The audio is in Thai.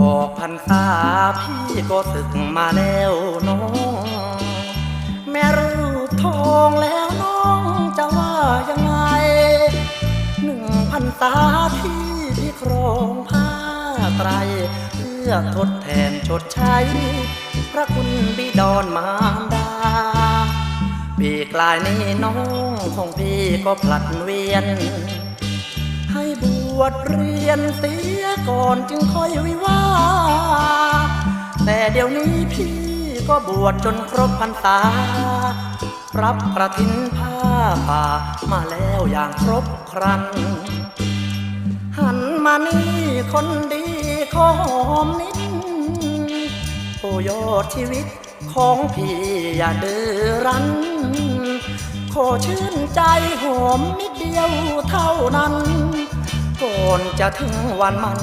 ออกพรรษาพี่ก็ศึกมาแล้วน้อง แม่รูปทองแล้วน้องจะว่ายังไง หนึ่งพันษาที่พี่ครองผ้าไตร เพื่อทดแทนชดใช้ พระคุณบิดอนมารดา ปีกลายนี้น้องของพี่ก็ผลัดเวียน วชเรียนเสียก่อนจึงค่อยวิวาแต่เดี๋ยวนี้พี่ก็บวชจนครบพรรษา รับกระถินผ้าป่ามาแล้วอย่างครบครัน หันมานี่คนดีขอหอมนิดโอ้ยอดชีวิตของพี่อย่าเดือรันขอชื่นใจหอมนิดเดียวเท่านั้น อนจะถึงวันมัน